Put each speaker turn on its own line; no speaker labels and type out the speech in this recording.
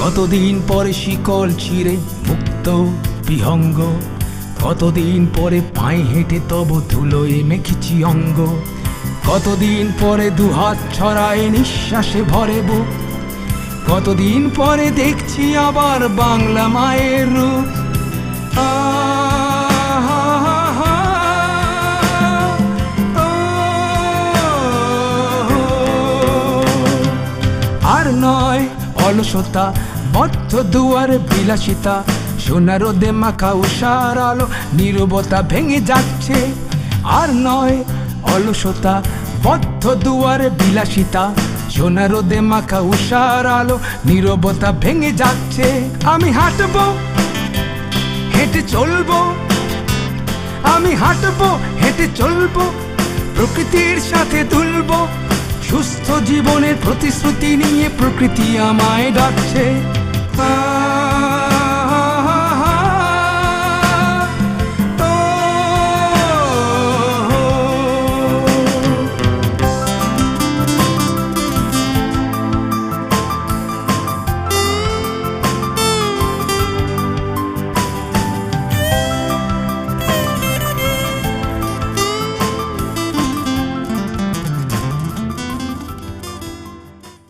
কতদিন পরে শিকল ছিঁড়ে মুক্ত বিহঙ্গ কতদিন পরে পায়ে হেঁটে তব ধুলোয় মেখেছি অঙ্গ কতদিন পরে দুহাত ছড়ায় নিঃশ্বাসে ভরে বুক কতদিন পরে দেখছি আবার বাংলা মায়ের রূপ আর নয় অলসতা বদ্ধ দুয়ারে বিলাসিতা। সোনা রোদে মাখা উষার আলো, নীরবতা ভেঙে যাচ্ছে। আর নয় অলসতা বদ্ধ দুয়ারে বিলাসিতা। সোনা রোদে মাখা উষার আলো, নীরবতা ভেঙে যাচ্ছে। আমি হাঁটবো, হেঁটে চলবো। আমি হাঁটবো, হেঁটে চলবো। প্রকৃতির সাথে দুলবো। সুস্থ জীবনের প্রতিশ্রুতি নিয়ে প্রকৃতি আমায় ডাকছে। আ